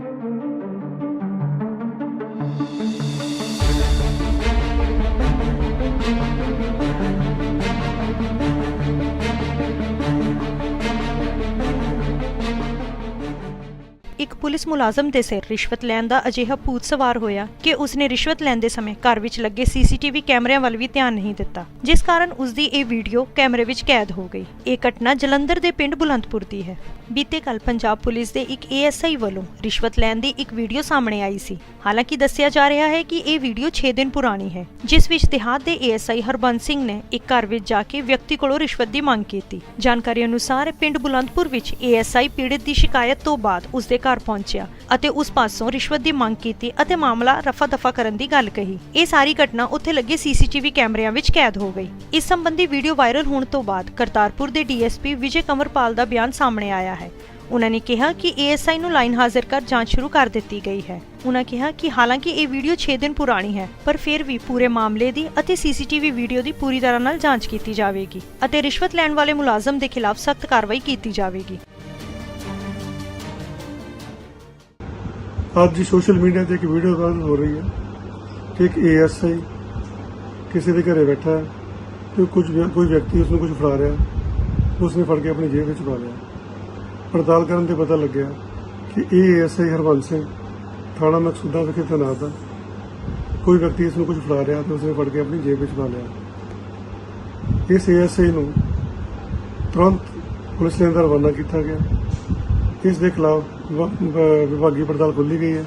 Thank you. ਇੱਕ police ਮੁਲਾਜ਼ਮ ਦੇ ਸਿਰ ਰਿਸ਼ਵਤ ਲੈਣ ਦਾ ਅਜਿਹਾ ਭੂਤ ਸਵਾਰ ਹੋਇਆ ਕਿ ਉਸਨੇ ਰਿਸ਼ਵਤ ਲੈਂਦੇ ਸਮੇਂ ਘਰ ਵਿੱਚ ਲੱਗੇ ਸੀਸੀਟੀਵੀ ਕੈਮਰਿਆਂ ਵੱਲ ਵੀ ਧਿਆਨ ਨਹੀਂ ਦਿੱਤਾ, ਜਿਸ ਕਾਰਨ ਉਸਦੀ ਇਹ ਵੀਡੀਓ ਕੈਮਰੇ ਵਿੱਚ ਕੈਦ ਹੋ ਗਈ। ਇਹ ਘਟਨਾ ਜਲੰਧਰ ਦੇ ਪਿੰਡ ਬੁਲੰਦਪੁਰ ਦੀ ਹੈ। ਬੀਤੇ ਕੱਲ ਪੰਜਾਬ ਪੁਲਿਸ ਦੇ ਇੱਕ ਏਐਸਆਈ ਵੱਲੋਂ ਰਿਸ਼ਵਤ ਲੈਣ ਦੀ ਇੱਕ ਵੀਡੀਓ ਸਾਹਮਣੇ ਆਈ ਸੀ। ਹਾਲਾਂਕਿ ਦੱਸਿਆ ਜਾ ਰਿਹਾ ਹੈ ਕਿ ਇਹ ਵੀਡੀਓ 6 ਦਿਨ ਪੁਰਾਣੀ ਹੈ, ਜਿਸ ਵਿੱਚ ਦਿਹਾਤ ਦੇ ਏਐਸਆਈ ਹਰਬੰਸ ਸਿੰਘ ਨੇ ਇੱਕ ਘਰ ਵਿੱਚ ਜਾ ਕੇ ਵਿਅਕਤੀ ਕੋਲੋਂ ਰਿਸ਼ਵਤ ਦੀ ਮੰਗ ਕੀਤੀ। ਜਾਣਕਾਰੀ ਅਨੁਸਾਰ ਪਿੰਡ ਬੁਲੰਦਪੁਰ ਵਿੱਚ ਏਐਸਆਈ ਪੀੜਤ ਦੀ ਸ਼ਿਕਾਇਤ ਤੋਂ ਬਾਅਦ ਉਸ ਦੇ ਘਰ ਪਹੁੰਚਿਆ ਅਤੇ ਉਸ ਪਾਸੋਂ ਰਿਸ਼ਵਤ ਦੀ ਮੰਗ ਕੀਤੀ ਅਤੇ ਮਾਮਲਾ ਰਫਾ ਦਫਾ ਕਰਨ ਦੀ ਗੱਲ ਕਹੀ। ਇਹ ਸਾਰੀ ਘਟਨਾ ਉੱਥੇ ਲੱਗੇ ਸੀਸੀਟੀਵੀ ਕੈਮਰਿਆਂ ਵਿੱਚ ਕੈਦ ਹੋ ਗਈ। ਇਸ ਸੰਬੰਧੀ ਵੀਡੀਓ ਵਾਇਰਲ ਹੋਣ ਤੋਂ ਬਾਅਦ ਕਰਤਾਰਪੁਰ ਦੇ ਡੀਐਸਪੀ ਵਿਜੇ ਕੰਵਰਪਾਲ ਦਾ ਬਿਆਨ ਸਾਹਮਣੇ ਆਇਆ ਹੈ। ਉਹਨਾਂ ਨੇ ਕਿਹਾ ਕਿ ਏਐਸਆਈ ਨੂੰ ਲਾਈਨ ਹਾਜ਼ਰ ਕਰ ਜਾਂਚ ਸ਼ੁਰੂ ਕਰ ਦਿੱਤੀ ਗਈ ਹੈ। ਉਹਨਾਂ ਕਿਹਾ ਕਿ ਹਾਲਾਂਕਿ ਇਹ ਵੀਡੀਓ 6 ਦਿਨ ਪੁਰਾਣੀ ਹੈ, ਪਰ ਫਿਰ ਵੀ ਪੂਰੇ ਮਾਮਲੇ ਦੀ ਅਤੇ ਸੀਸੀਟੀਵੀ ਵੀਡੀਓ ਦੀ ਪੂਰੀ ਤਰ੍ਹਾਂ ਨਾਲ ਜਾਂਚ ਕੀਤੀ ਜਾਵੇਗੀ ਅਤੇ ਰਿਸ਼ਵਤ ਲੈਣ ਵਾਲੇ ਮੁਲਾਜ਼ਮ ਦੇ ਖਿਲਾਫ ਸਖਤ ਕਾਰਵਾਈ ਕੀਤੀ ਜਾਵੇਗੀ। ਅੱਜ ਸੋਸ਼ਲ ਮੀਡੀਆ ਤੇ ਇੱਕ ਵੀਡੀਓ ਵਾਇਰਲ ਹੋ ਰਹੀ ਹੈ ਕਿ ਇੱਕ ਏਐਸਆਈ ਕਿਸੇ ਦੇ ਘਰੇ ਬੈਠਾ ਹੈ ਤੇ ਕੁਝ ਕੋਈ ਵਿਅਕਤੀ ਉਸ ਨੂੰ ਕੁਝ ਫੜਾ ਰਿਹਾ ਉਸਨੇ ਫੜ ਕੇ ਆਪਣੀ ਜੇਬ ਵਿੱਚ ਪਾ ਲਿਆ। ਪੜਤਾਲ ਕਰਨ ਤੇ ਪਤਾ ਲੱਗਿਆ ਕਿ ਇਹ ਏਐਸਆਈ ਹਰਬੰਸ ਸਿੰਘ ਥਾਣਾ ਮਕਸੂਦਾ ਵਿਖੇ ਤੈਨਾਤ ਹੈ। ਕੋਈ ਵਿਅਕਤੀ ਇਸ ਨੂੰ ਕੁਝ ਫੜਾ ਰਿਹਾ ਤੇ ਉਸਨੇ ਫੜ ਕੇ ਆਪਣੀ ਜੇਬ ਵਿੱਚ ਪਾ ਲਿਆ। ਇਸ ਏਐਸਆਈ ਨੂੰ ਤੁਰੰਤ ਪੁਲਿਸ ਦੇ ਅੰਦਰ ਰਵਾਨਾ ਕੀਤਾ ਗਿਆ। ਇਸ ਦੇ ਖਿਲਾਫ ਵਿਭਾ- ਵਿਭਾਗੀ ਪੜਤਾਲ ਖੋਲ੍ਹੀ ਗਈ ਹੈ।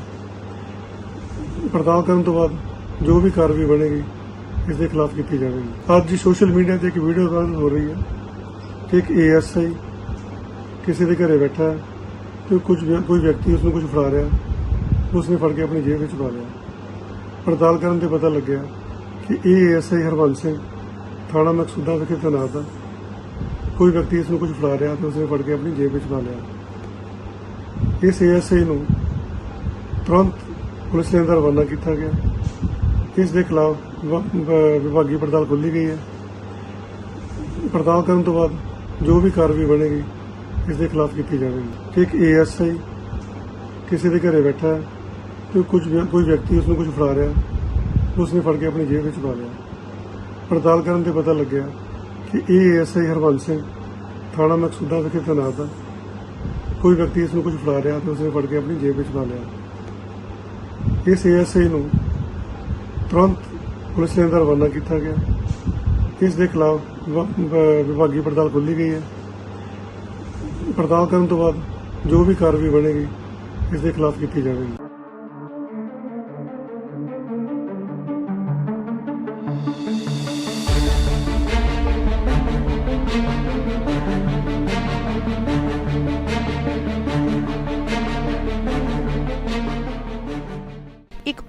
ਪੜਤਾਲ ਕਰਨ ਤੋਂ ਬਾਅਦ ਜੋ ਵੀ ਕਾਰਵਾਈ ਬਣੇਗੀ, ਇਸ ਦੇ ਖਿਲਾਫ ਕੀਤੀ ਜਾਵੇਗੀ। ਅੱਜ ਸੋਸ਼ਲ ਮੀਡੀਆ ਤੇ ਇੱਕ ਵੀਡੀਓ ਵਾਇਰਲ ਹੋ ਰਹੀ ਹੈ ਕਿ ਇੱਕ ਏਐਸਆਈ ਕਿਸੇ ਦੇ ਘਰੇ ਬੈਠਾ ਹੈ ਤੇ ਕੁਝ ਕੋਈ ਵਿਅਕਤੀ ਉਸ ਨੂੰ ਕੁਝ ਫੜਾ ਰਿਹਾ ਉਸਨੇ ਫੜ ਕੇ ਆਪਣੀ ਜੇਬ ਵਿੱਚ ਪਾ ਲਿਆ। ਪੜਤਾਲ ਕਰਨ ਤੇ ਪਤਾ ਲੱਗਿਆ ਕਿ ਇਹ ਏਐਸਆਈ ਹਰਬੰਸ ਸਿੰਘ ਥਾਣਾ ਮਕਸੂਦਾ ਵਿਖੇ ਤੈਨਾਤ ਹੈ। ਕੋਈ ਵਿਅਕਤੀ ਇਸ ਨੂੰ ਕੁਝ ਫੜਾ ਰਿਹਾ ਤੇ ਉਸਨੇ ਫੜ ਕੇ ਆਪਣੀ ਜੇਬ ਵਿੱਚ ਪਾ ਲਿਆ। ਇਸ ਏਐਸਆਈ ਨੂੰ ਤੁਰੰਤ ਪੁਲਿਸ ਦੇ ਅੰਦਰ ਰਵਾਨਾ ਕੀਤਾ ਗਿਆ। ਇਸ ਦੇ ਖਿਲਾਫ ਵਿਭਾ- ਵਿਭਾਗੀ ਪੜਤਾਲ ਖੋਲੀ ਗਈ ਹੈ। ਪੜਤਾਲ ਕਰਨ ਤੋਂ ਬਾਅਦ ਜੋ ਵੀ ਕਾਰਵਾਈ ਬਣੇਗੀ, ਇਸ ਦੇ ਖਿਲਾਫ ਕੀਤੀ ਜਾਵੇਗੀ। ਕਿ ਇੱਕ ਏਐਸਆਈ ਕਿਸੇ ਦੇ ਘਰੇ ਬੈਠਾ ਹੈ ਤੇ ਕੁਝ ਕੋਈ ਵਿਅਕਤੀ ਉਸ ਨੂੰ ਕੁਝ ਫੜਾ ਰਿਹਾ ਉਸਨੇ ਫੜ ਕੇ ਆਪਣੀ ਜੇਬ ਵਿੱਚ ਪਾ ਲਿਆ। ਪੜਤਾਲ ਕਰਨ ਤੇ ਪਤਾ ਲੱਗਿਆ ਕਿ ਇਹ ਏਐਸਆਈ ਹਰਬੰਸ ਸਿੰਘ ਥਾਣਾ ਮਕਸੂਦਾ ਵਿਖੇ ਤੈਨਾਤ ਹੈ। ਕੋਈ ਵਿਅਕਤੀ ਇਸ ਨੂੰ ਕੁਝ ਫੜਾ ਰਿਹਾ ਤੇ ਉਸਨੇ ਫੜ ਕੇ ਆਪਣੀ ਜੇਬ ਵਿੱਚ ਪਾ ਲਿਆ। ਇਸ ਏਐਸਆਈ ਨੂੰ ਤੁਰੰਤ ਪੁਲਿਸ ਦੇ ਅੰਦਰ ਰਵਾਨਾ ਕੀਤਾ ਗਿਆ। ਇਸ ਦੇ ਖਿਲਾਫ ਵਿਭਾਗੀ ਪੜਤਾਲ ਖੋਲੀ ਗਈ ਹੈ। ਪੜਤਾਲ ਕਰਨ ਤੋਂ ਬਾਅਦ ਜੋ ਵੀ ਕਾਰਵਾਈ ਬਣੇਗੀ, ਇਸ ਦੇ ਖਿਲਾਫ ਕੀਤੀ ਜਾਵੇਗੀ।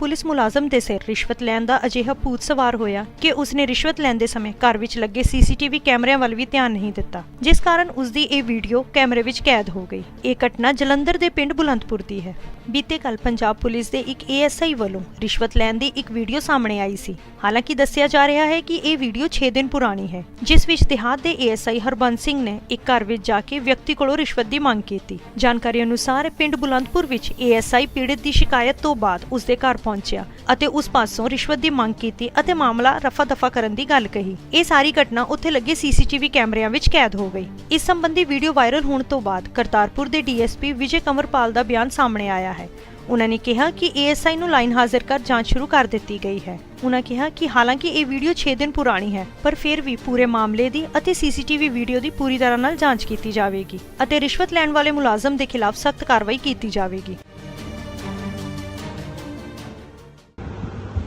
ਪੁਲਿਸ ਮੁਲਾਜ਼ਮ ਦੇ ਸਿਰ ਰਿਸ਼ਵਤ ਲੈਣ ਦਾ ਅਜਿਹਾ ਭੂਤ ਸਵਾਰ ਹੋਇਆ ਕਿ ਉਸਨੇ ਰਿਸ਼ਵਤ ਲੈਂਦੇ ਸਮੇਂ ਘਰ ਵਿੱਚ ਲੱਗੇ ਸੀਸੀਟੀਵੀ ਕੈਮਰਿਆਂ ਵੱਲ ਵੀ ਧਿਆਨ ਨਹੀਂ ਦਿੱਤਾ, ਜਿਸ ਕਾਰਨ ਉਸਦੀ ਇਹ ਵੀਡੀਓ ਕੈਮਰੇ ਵਿੱਚ ਕੈਦ ਹੋ ਗਈ। ਇਹ ਘਟਨਾ ਜਲੰਧਰ ਦੇ ਪਿੰਡ ਬੁਲੰਦਪੁਰ ਦੀ ਹੈ। ਬੀਤੇ ਕੱਲ ਪੰਜਾਬ ਪੁਲਿਸ ਦੇ ਇੱਕ ਏਐਸਆਈ ਵੱਲੋਂ ਰਿਸ਼ਵਤ ਲੈਣ ਦੀ ਇੱਕ ਵੀਡੀਓ ਸਾਹਮਣੇ ਆਈ ਸੀ। ਹਾਲਾਂਕਿ ਦੱਸਿਆ ਜਾ ਰਿਹਾ ਹੈ ਕਿ ਇਹ ਵੀਡੀਓ 6 ਦਿਨ ਪੁਰਾਣੀ ਹੈ, ਜਿਸ ਵਿੱਚ ਦਿਹਾਤ ਦੇ ਏਐਸਆਈ ਹਰਬੰਸ ਸਿੰਘ ਨੇ ਇੱਕ ਘਰ ਵਿੱਚ ਜਾ ਕੇ ਵਿਅਕਤੀ ਕੋਲੋਂ ਰਿਸ਼ਵਤ ਦੀ ਮੰਗ ਕੀਤੀ। ਜਾਣਕਾਰੀ ਅਨੁਸਾਰ ਪਿੰਡ ਬੁਲੰਦਪੁਰ ਵਿੱਚ ਏਐਸਆਈ ਪੀੜਤ ਦੀ ਸ਼ਿਕਾਇਤ ਤੋਂ ਬਾਅਦ ਉਸ ਦੇ ਘਰ ਪਹੁੰਚਿਆ ਅਤੇ ਉਸ ਪਾਸੋਂ ਰਿਸ਼ਵਤ ਦੀ ਮੰਗ ਕੀਤੀ ਅਤੇ ਮਾਮਲਾ ਰਫਾ ਦਫਾ ਕਰਨ ਦੀ ਗੱਲ ਕਹੀ। ਇਹ ਸਾਰੀ ਘਟਨਾ ਉੱਥੇ ਲੱਗੇ ਸੀਸੀਟੀਵੀ ਕੈਮਰਿਆਂ ਵਿੱਚ ਕੈਦ ਹੋ ਗਈ। ਇਸ ਸੰਬੰਧੀ ਵੀਡੀਓ ਵਾਇਰਲ ਹੋਣ ਤੋਂ ਬਾਅਦ ਕਰਤਾਰਪੁਰ ਦੇ ਡੀਐਸਪੀ ਵਿਜੇ ਕੰਵਰਪਾਲ ਦਾ ਬਿਆਨ ਸਾਹਮਣੇ ਆਇਆ ਹੈ। ਉਹਨਾਂ ਨੇ ਕਿਹਾ ਕਿ ਏਐਸਆਈ ਨੂੰ ਲਾਈਨ ਹਾਜ਼ਰ ਕਰ ਜਾਂਚ ਸ਼ੁਰੂ ਕਰ ਦਿੱਤੀ ਗਈ ਹੈ। ਉਹਨਾਂ ਕਿਹਾ ਕਿ ਹਾਲਾਂਕਿ ਇਹ ਵੀਡੀਓ 6 ਦਿਨ ਪੁਰਾਣੀ ਹੈ, ਪਰ ਫਿਰ ਵੀ ਪੂਰੇ ਮਾਮਲੇ ਦੀ ਅਤੇ ਸੀਸੀਟੀਵੀ ਵੀਡੀਓ ਦੀ ਪੂਰੀ ਤਰ੍ਹਾਂ ਨਾਲ ਜਾਂਚ ਕੀਤੀ ਜਾਵੇਗੀ ਅਤੇ ਰਿਸ਼ਵਤ ਲੈਣ ਵਾਲੇ ਮੁਲਾਜ਼ਮ ਦੇ ਖਿਲਾਫ ਸਖਤ ਕਾਰਵਾਈ ਕੀਤੀ ਜਾਵੇਗੀ।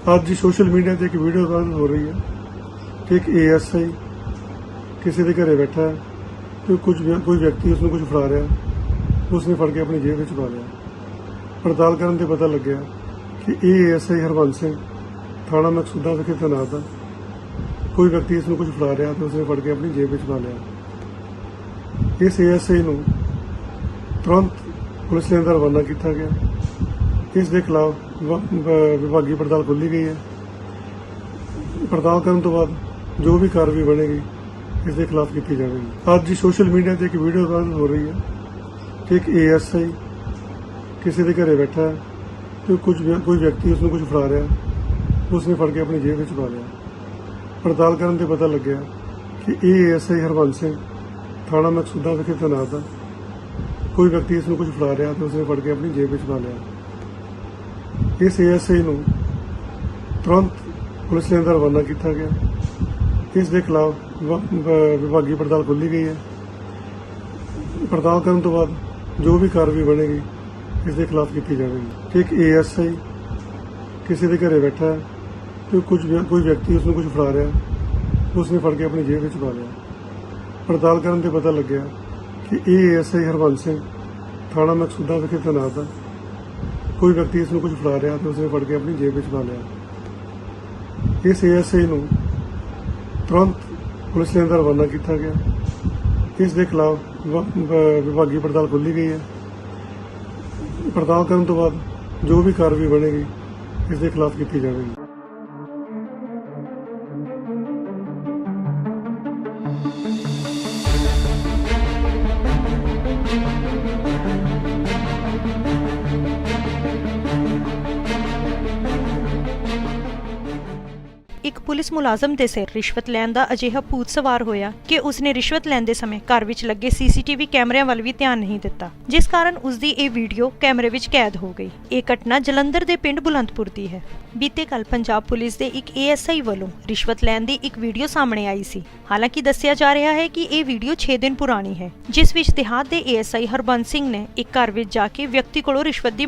ਅੱਜ ਸੋਸ਼ਲ ਮੀਡੀਆ ਤੇ ਇੱਕ ਵੀਡੀਓ ਵਾਇਰਲ ਹੋ ਰਹੀ ਹੈ ਕਿ ਇੱਕ ਏਐਸਆਈ ਕਿਸੇ ਦੇ ਘਰੇ ਬੈਠਾ ਹੈ ਤੇ ਕੁਝ ਕੋਈ ਵਿਅਕਤੀ ਉਸ ਨੂੰ ਕੁਝ ਫੜਾ ਰਿਹਾ ਉਸਨੇ ਫੜ ਕੇ ਆਪਣੀ ਜੇਬ ਵਿੱਚ ਪਾ ਲਿਆ। ਪੜਤਾਲ ਕਰਨ ਤੇ ਪਤਾ ਲੱਗਿਆ ਕਿ ਇਹ ਏਐਸਆਈ ਹਰਬੰਸ ਸਿੰਘ ਥਾਣਾ ਮਕਸੂਦਾ ਵਿਖੇ ਤੈਨਾਤ ਹੈ। ਕੋਈ ਵਿਅਕਤੀ ਇਸ ਨੂੰ ਕੁਝ ਫੜਾ ਰਿਹਾ ਤੇ ਉਸਨੇ ਫੜ ਕੇ ਆਪਣੀ ਜੇਬ ਵਿੱਚ ਪਾ ਲਿਆ। ਇਸ ਏਐਸਆਈ ਨੂੰ ਤੁਰੰਤ ਪੁਲਿਸ ਦੇ ਅੰਦਰ ਰਵਾਨਾ ਕੀਤਾ ਗਿਆ। ਇਸ ਦੇ ਖਿਲਾਫ ਵਿਭਾ- ਵਿਭਾਗੀ ਪੜਤਾਲ ਖੋਲ੍ਹੀ ਗਈ ਹੈ। ਪੜਤਾਲ ਕਰਨ ਤੋਂ ਬਾਅਦ ਜੋ ਵੀ ਕਾਰਵਾਈ ਬਣੇਗੀ, ਇਸ ਦੇ ਖਿਲਾਫ ਕੀਤੀ ਜਾਵੇਗੀ। ਅੱਜ ਸੋਸ਼ਲ ਮੀਡੀਆ ਤੇ ਇੱਕ ਵੀਡੀਓ ਵਾਇਰਲ ਹੋ ਰਹੀ ਹੈ ਕਿ ਇੱਕ ਏਐਸਆਈ ਕਿਸੇ ਦੇ ਘਰੇ ਬੈਠਾ ਹੈ ਤੇ ਕੁਝ ਕੋਈ ਵਿਅਕਤੀ ਉਸ ਨੂੰ ਕੁਝ ਫੜਾ ਰਿਹਾ ਉਸਨੇ ਫੜ ਕੇ ਆਪਣੀ ਜੇਬ ਵਿੱਚ ਪਾ ਲਿਆ। ਪੜਤਾਲ ਕਰਨ ਤੇ ਪਤਾ ਲੱਗਿਆ ਕਿ ਇਹ ਐਸਆਈ ਹਰਬੰਸ ਸਿੰਘ ਥਾਣਾ ਮਕਸੂਦਾ ਵਿਖੇ ਤੈਨਾਤ ਹੈ ਕੋਈ ਵਿਅਕਤੀ ਇਸ ਨੂੰ ਕੁਝ ਫੜਾ ਰਿਹਾ ਤੇ ਉਸਨੇ ਫੜ ਕੇ ਆਪਣੀ ਜੇਬ ਵਿੱਚ ਪਾ ਲਿਆ। ਇਸ ਐਸਆਈ ਨੂੰ ਤੁਰੰਤ ਪੁਲਿਸ ਦੇ ਅੰਦਰ ਰਵਾਨਾ ਕੀਤਾ ਗਿਆ। ਇਸ ਦੇ ਖਿਲਾਫ ਵਿਭਾ- ਵਿਭਾਗੀ ਪੜਤਾਲ ਖੋਲੀ ਗਈ ਹੈ। ਪੜਤਾਲ ਕਰਨ ਤੋਂ ਬਾਅਦ ਜੋ ਵੀ ਕਾਰਵਾਈ ਬਣੇਗੀ, ਇਸ ਦੇ ਖਿਲਾਫ ਕੀਤੀ ਜਾਵੇਗੀ। ਕਿ ਇੱਕ ਏਐਸਆਈ ਕਿਸੇ ਦੇ ਘਰੇ ਬੈਠਾ ਹੈ ਤੇ ਕੁਝ ਕੋਈ ਵਿਅਕਤੀ ਉਸ ਨੂੰ ਕੁਝ ਫੜਾ ਰਿਹਾ ਉਸਨੇ ਫੜ ਕੇ ਆਪਣੀ ਜੇਬ ਵਿੱਚ ਪਾ ਲਿਆ। ਪੜਤਾਲ ਕਰਨ ਤੇ ਪਤਾ ਲੱਗਿਆ ਕਿ ਇਹ ਏਐਸਆਈ ਹਰਬੰਸ ਸਿੰਘ ਥਾਣਾ ਮਕਸੂਦਾ ਵਿਖੇ ਤੈਨਾਤ ਹੈ। ਕੋਈ ਵਿਅਕਤੀ ਇਸ ਨੂੰ ਕੁਝ ਫੜਾ ਰਿਹਾ ਤੇ ਉਸਨੇ ਫੜ ਕੇ ਆਪਣੀ ਜੇਬ ਵਿੱਚ ਪਾ ਲਿਆ। ਇਸ ਏਐਸਆਈ ਨੂੰ ਤੁਰੰਤ ਪੁਲਿਸ ਦੇ ਅੰਦਰ ਰਵਾਨਾ ਕੀਤਾ ਗਿਆ। ਇਸ ਦੇ ਖਿਲਾਫ ਵਿਭਾਗੀ ਪੜਤਾਲ ਖੋਲੀ ਗਈ ਹੈ। ਪੜਤਾਲ ਕਰਨ ਤੋਂ ਬਾਅਦ ਜੋ ਵੀ ਕਾਰਵਾਈ ਬਣੇਗੀ, ਇਸ ਦੇ ਖਿਲਾਫ ਕੀਤੀ ਜਾਵੇਗੀ। ਇੱਕ ਪੁਲਿਸ ਮੁਲਾਜ਼ਮ ਦੇ ਸਿਰ ਰਿਸ਼ਵਤ ਲੈਣ ਦਾ ਅਜਿਹਾ ਭੂਤ ਸਵਾਰ ਹੋਇਆ ਕਿ ਉਸਨੇ ਰਿਸ਼ਵਤ ਲੈਂਦੇ ਸਮੇਂ ਘਰ ਵਿੱਚ ਲੱਗੇ ਸੀਸੀਟੀਵੀ ਕੈਮਰਿਆਂ ਵੱਲ ਵੀ ਧਿਆਨ ਨਹੀਂ ਦਿੱਤਾ, ਜਿਸ ਕਾਰਨ ਉਸਦੀ ਇਹ ਵੀਡੀਓ ਕੈਮਰੇ ਵਿੱਚ ਕੈਦ ਹੋ ਗਈ। ਇਹ ਘਟਨਾ ਜਲੰਧਰ ਦੇ ਪਿੰਡ ਬੁਲੰਦਪੁਰ ਦੀ ਹੈ। ਬੀਤੇ ਕੱਲ ਪੰਜਾਬ ਪੁਲਿਸ ਦੇ ਇੱਕ ਏਐਸਆਈ ਵੱਲੋਂ ਰਿਸ਼ਵਤ ਲੈਣ ਦੀ ਇੱਕ ਵੀਡੀਓ ਸਾਹਮਣੇ ਆਈ ਸੀ। ਹਾਲਾਂਕਿ ਦੱਸਿਆ ਜਾ ਰਿਹਾ ਹੈ ਕਿ ਇਹ ਵੀਡੀਓ 6 ਦਿਨ ਪੁਰਾਣੀ ਹੈ, ਜਿਸ ਵਿੱਚ ਦਿਹਾਤ ਦੇ ਏਐਸਆਈ ਹਰਬੰਸ ਸਿੰਘ ਨੇ ਇੱਕ ਘਰ ਵਿੱਚ ਜਾ ਕੇ ਵਿਅਕਤੀ ਕੋਲੋਂ ਰਿਸ਼ਵਤ ਦੀ